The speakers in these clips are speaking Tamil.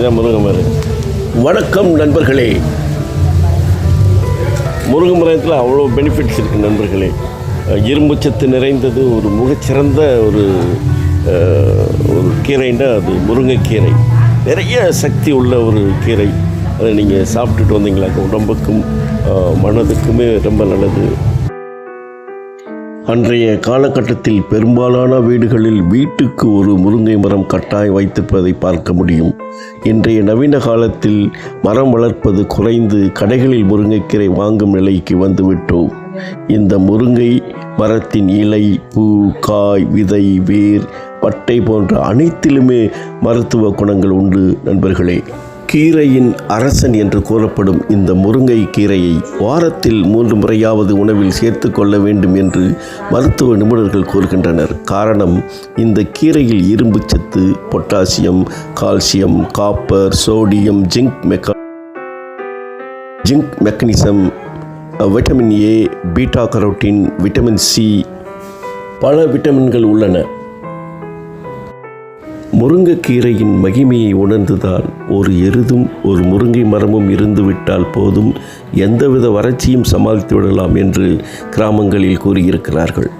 இதுதான் முருங்கை வணக்கம் நண்பர்களே. முருங்கை மரத்தில் அவ்வளோ பெனிஃபிட்ஸ் இருக்குது நண்பர்களே. இரும்புச்சத்து நிறைந்தது ஒரு மிகச்சிறந்த ஒரு ஒரு கீரைன்னா அது முருங்கைக்கீரை. நிறைய சக்தி உள்ள ஒரு கீரை. அதை நீங்கள் சாப்பிட்டுட்டு வந்தீங்களாக்க உடம்புக்கும் மனதுக்குமே ரொம்ப நல்லது. அன்றைய காலகட்டத்தில் பெரும்பாலான வீடுகளில் வீட்டுக்கு ஒரு முருங்கை மரம் கட்டாய் வைத்திருப்பதை பார்க்க முடியும். இன்றைய நவீன காலத்தில் மரம் வளர்ப்பது குறைந்து கடைகளில் முருங்கைக்கீரை வாங்கும் நிலைக்கு வந்துவிட்டோம். இந்த முருங்கை மரத்தின் இலை பூ காய் விதை வேர் பட்டை போன்ற அனைத்திலுமே மருத்துவ குணங்கள் உண்டு நண்பர்களே. கீரையின் அரசன் என்று கூறப்படும் இந்த முருங்கை கீரையை வாரத்தில் மூன்று முறையாவது உணவில் சேர்த்து கொள்ள வேண்டும் என்று மருத்துவ நிபுணர்கள் கூறுகின்றனர். காரணம் இந்த கீரையில் இரும்பு சத்து potassium calcium copper sodium zinc மெக்க zinc mechanism vitamin A beta carotene vitamin C பல விட்டமின்கள் உள்ளன. முருங்கைக்கீரையின் மகிமையை உணர்ந்துதான் ஒரு எருதும் ஒரு முருங்கை மரமும் இருந்துவிட்டால் போதும் எந்தவித வறட்சியும் சமாளித்து விடலாம் என்று கிராமங்களில் கூறியிருக்கிறார்கள்.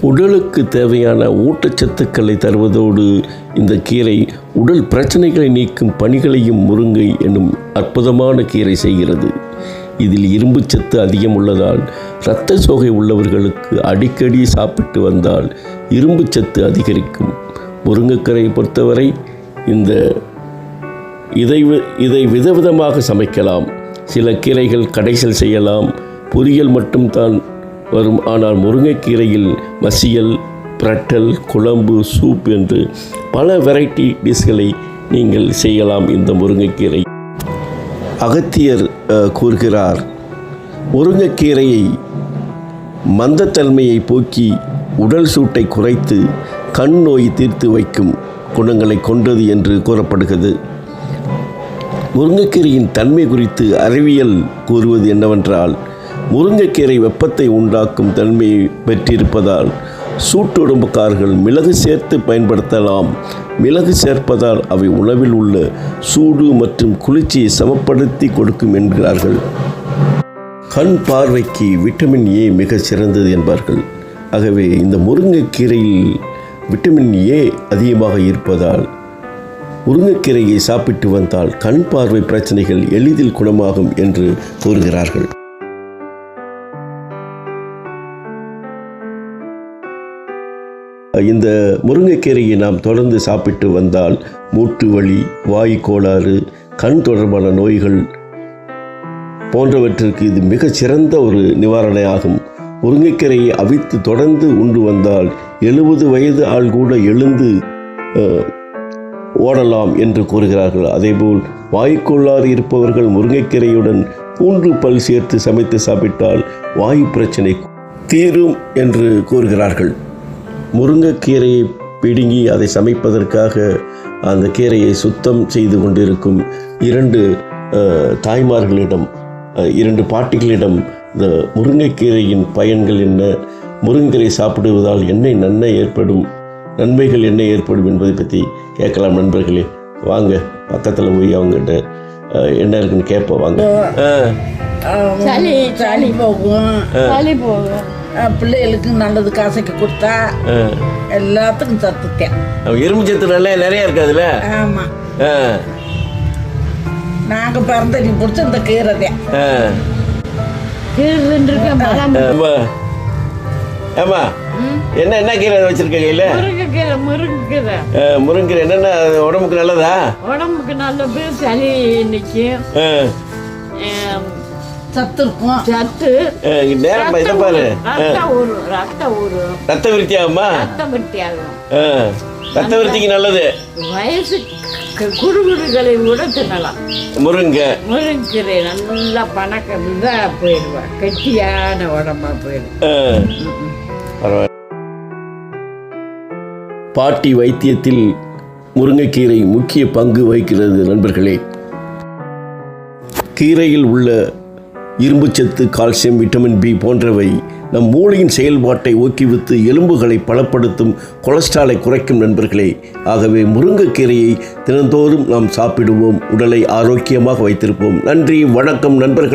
உடலுக்கு தேவையான ஊட்டச்சத்துக்களை தருவதோடு இந்த கீரை உடல் பிரச்சனைகளை நீக்கும் பணிகளையும் முருங்கை என்னும் அற்புதமான கீரை செய்கிறது. இதில் இரும்புச்சத்து அதிகம் உள்ளதால் இரத்த சோகை உள்ளவர்களுக்கு அடிக்கடி சாப்பிட்டு வந்தால் இரும்புச்சத்து அதிகரிக்கும். முருங்கைக்கீரையை பொறுத்தவரை இந்த இதை வி- இதை விதவிதமாக சமைக்கலாம். சில கீரைகள் கடைசல் செய்யலாம். பொரியல் மட்டும்தான் வரும். ஆனால் முருங்கைக்கீரையில் மசியல் பிரட்டல் குழம்பு சூப் என்று பல வெரைட்டி டிஷ்களை நீங்கள் செய்யலாம் இந்த முருங்கைக்கீரை. அகத்தியர் கூறுகிறார் முருங்கைக்கீரையை மந்தத்தன்மையை போக்கி உடல் சூட்டை குறைத்து கண் நோய் தீர்த்து வைக்கும் குணங்களை கொண்டது என்று கூறப்படுகிறது. முருங்கைக்கீரையின் தன்மை குறித்து அறிவியல் கூறுவது என்னவென்றால் முருங்கைக்கீரை வெப்பத்தை உண்டாக்கும் தன்மையை பெற்றிருப்பதால் சூட்டு உடம்புக்காரர்கள் மிளகு சேர்த்து பயன்படுத்தலாம். மிளகு சேர்ப்பதால் அவை உணவில் உள்ள சூடு மற்றும் குளிர்ச்சியை சமப்படுத்தி கொடுக்கும் என்கிறார்கள். கண் பார்வைக்கு விட்டமின் ஏ மிக சிறந்தது என்பார்கள். ஆகவே இந்த முருங்கைக்கீரையில் விட்டமின் ஏ அதிகமாக இருப்பதால் முருங்கைக்கீரையை சாப்பிட்டு வந்தால் கண் பார்வை பிரச்சனைகள் எளிதில் குணமாகும் என்று கூறுகிறார்கள். இந்த முருங்கைக்கீரையை நாம் தொடர்ந்து சாப்பிட்டு வந்தால் மூட்டு வலி வாய் கோளாறு கண் தொடர்பான நோய்கள் போன்றவற்றிற்கு இது மிகச்சிறந்த ஒரு நிவாரணை ஆகும். முருங்கைக்கீரையை அவித்து தொடர்ந்து உண்டு வந்தால் எழுபது வயது ஆள் கூட எழுந்து ஓடலாம் என்று கூறுகிறார்கள். அதேபோல் வாய்க்குள்ளாறு இருப்பவர்கள் முருங்கைக்கீரையுடன் பூண்டு பல் சேர்த்து சமைத்து சாப்பிட்டால் வாயு பிரச்சனை தீரும் என்று கூறுகிறார்கள். முருங்கைக்கீரையை பிடுங்கி அதை சமைப்பதற்காக அந்த கீரையை சுத்தம் செய்து கொண்டிருக்கும் இரண்டு தாய்மார்களிடம் இரண்டு பாட்டிகளிடம் இந்த முருங்கைக்கீரையின் பயன்கள் என்ன? முருங்கீரை சாப்பிடுவதால் என்ன நன்மை ஏற்படும். நன்மைகள் என்ன ஏற்படும் என்பதை பற்றி கேட்கலாம் நண்பர்களே. வாங்க பக்கத்தில் போய் அவங்ககிட்ட என்ன இருக்குன்னு கேட்போம் வாங்க. சளி சளி போகும். சளி போகும். பிள்ளைகளுக்கு நல்லது காசைக்கு கொடுத்தா. எல்லாத்துக்கும் சத்துத்தேன். அவன் எறும்பு சத்து நல்லா நிறைய இருக்கு அதுல ஆமா. அஹ், நாங்க பிறந்தடி பிடிச்ச இந்த கீரைதான் அஹ். இருக்க ஏம்மா? என்ன என்ன கீரை வச்சிருக்க கையில? முருங்கைக்கீரை முருங்கைக்கீரை முருங்கீரை என்னென்ன உடம்புக்கு நல்லதா? உடம்புக்கு நல்லது சளி நிற்கும் சத்து இருக்கும். சத்து. நேரம் இதை பாரு. ரத்த ஊறும் ரத்த ஊறும் ரத்த விருத்தி ஆகுமா ரத்த விருத்தி ஆகும் அஹ், ரத்த விருத்திக்கு நல்லது. வயசு குறுகுறுகளை கூட தின்னலாம். முருங்கை. முருங்கீரை நல்லா பணக்க இதாக போயிடுவா. கெட்டியான உடம்பா போயிடும். பரவாயில்ல. பாட்டி வைத்தியத்தில் முருங்கைக்கீரை முக்கிய பங்கு வகிக்கிறது நண்பர்களே. கீரையில் உள்ள இரும்புச்சத்து கால்சியம் விட்டமின் பி போன்றவை நம் மூளையின் செயல்பாட்டை ஊக்குவித்து எலும்புகளை பலப்படுத்தும் கொலஸ்ட்ராலை குறைக்கும் நண்பர்களே. ஆகவே முருங்கைக்கீரையை தினந்தோறும் நாம் சாப்பிடுவோம். உடலை ஆரோக்கியமாக வைத்திருப்போம். நன்றி வணக்கம் நண்பர்கள்.